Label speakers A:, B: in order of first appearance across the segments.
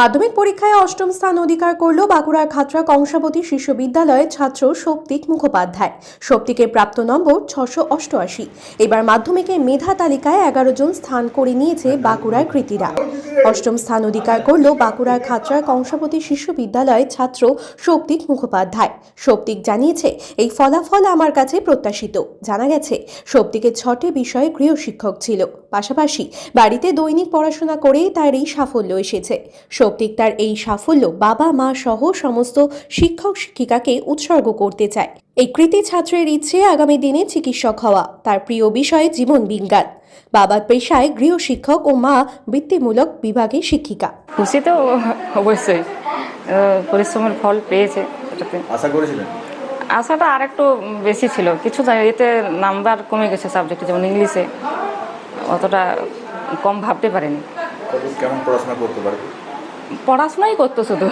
A: মাধ্যমিক পরীক্ষায় অষ্টম স্থান অধিকার করল বাঁকুড়ার খাতড়া কংসাবতী শিশু বিদ্যালয়ের ছাত্র সৌপ্তিক মুখোপাধ্যায়। সৌপ্তিকের প্রাপ্ত নম্বর ছশো অষ্টআশি। এবার মাধ্যমিকের মেধা তালিকায় এগারো জন স্থান করে নিয়েছে বাঁকুড়ার কৃতীরা। অষ্টম স্থান অধিকার করল বাঁকুড়ার খাতড়া কংসাবতী শিশু বিদ্যালয়ের ছাত্র সৌপ্তিক মুখোপাধ্যায়। সৌপ্তিক জানিয়েছে, এই ফলাফল আমার কাছে প্রত্যাশিত। জানা গেছে সৌপ্তিকের ছটি বিষয়ে গৃহশিক্ষক ছিল। পাশাপাশি বাড়িতে দৈনিক পড়াশোনা করেই তার এই সাফল্য এসেছে। সৌপ্তিক তার এই সাফল্য বাবা মা সহ সমস্ত শিক্ষক শিক্ষিকাকে উৎসর্গ করতে চায়। এই কৃতি ছাত্রের ইচ্ছে আগামী দিনে চিকিৎসক হওয়া তার প্রিয় বিষয় জীবন বিজ্ঞান। বাবার পেশায় গৃহশিক্ষক ও মা বৃত্তিমূলক বিভাগে শিক্ষিকা।
B: খুশি তো অবশ্যই আহ, পরিশ্রমের ফল পেয়েছে
C: আশা করেছিলেন?
B: আশাটা আর একটু বেশি ছিল। কিছু এতে নাম্বার কমে গেছে সাবজেক্টে যেমন ইংলিশে অতটা কম ভাবতে পারেনি।
C: কেমন পড়াশোনা করতে পারবে
B: পড়াশোনাই করতো শুধু।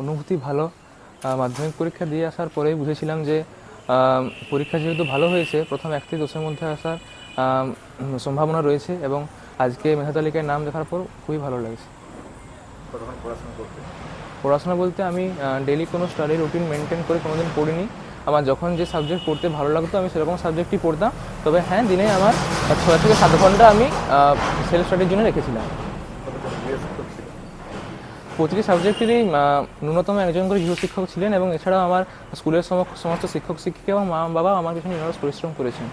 D: অনুভূতি ভালো মাধ্যমিক পরীক্ষা দিয়ে আসার পরেই বুঝেছিলাম যে পরীক্ষা যেহেতু ভালো হয়েছে প্রথম এক থেকে দশের মধ্যে আসার সম্ভাবনা রয়েছে এবং আজকে মেধা তালিকায় নাম দেখার পর খুবই ভালো লাগছে।
C: পড়াশোনা করতে?
D: পড়াশোনা বলতে আমি ডেলি কোনো স্টাডি রুটিন মেনটেন করে কোনোদিন পড়িনি। আমার যখন যে সাবজেক্ট পড়তে ভালো লাগতো আমি সেরকম সাবজেক্টই পড়তাম। তবে হ্যাঁ দিনে আমার ছয় থেকে সাত ঘণ্টা আমি সেলফ স্টাডির জন্য রেখেছিলাম। প্রতিটি সাবজেক্টেরই ন্যূনতম একজন করে গৃহশিক্ষক ছিলেন এবং এছাড়াও আমার স্কুলের সম- সমস্ত শিক্ষক শিক্ষিকা এবং মা বাবা আমার পিছনে নিরস পরিশ্রম করেছেন।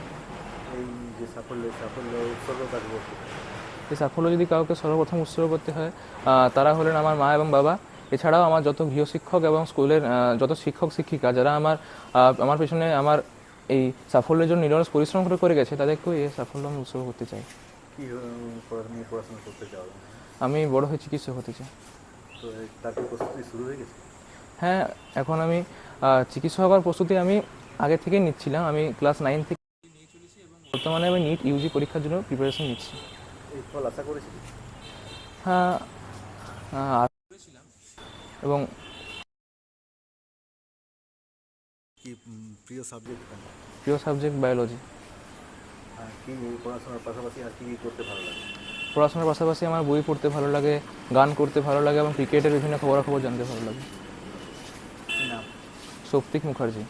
C: এই সাফল্য
D: যদি কাউকে সর্বপ্রথম উৎসর্গ করতে হয় তারা হলেন আমার মা এবং বাবা। এছাড়াও আমার যত গৃহশিক্ষক এবং স্কুলের যত শিক্ষক শিক্ষিকা যারা আমার আমার পেছনে আমার এই সাফল্যের জন্য নিরস পরিশ্রম করে করে গেছে তাদেরকেও এই সাফল্য আমি উৎসর্গ করতে চাই। আমি বড় হয়ে চিকিৎসক হতে চাই।
C: তো তার প্রস্তুতি শুরু হয়ে গেছে?
D: হ্যাঁ এখন আমি চিকিৎসা হওয়ার প্রস্তুতি আমি আগে থেকেই নিচ্ছিলাম। আমি ক্লাস নাইন থেকে নিয়ে চলেছি এবং বর্তমানে আমি নিট ইউজি পরীক্ষার জন্য প্রিপারেশন নিচ্ছি।
C: ফল আশা
D: হ্যাঁ আশা করেছিলাম। এবং
C: কি প্রিয় সাবজেক্ট
D: প্রিয় সাবজেক্ট বায়োলজি
C: আর কি পড়াশোনার পাশাপাশি আর কি করতে ভালো লাগে?
D: পড়াশোনার পাশাপাশি আমার বই পড়তে ভালো লাগে গান করতে ভালো লাগে এবং ক্রিকেটের বিভিন্ন খবরাখবর জানতে ভালো লাগে। সৌপ্তিক মুখার্জি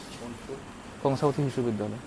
D: কংসাবতী বিশ্ববিদ্যালয়।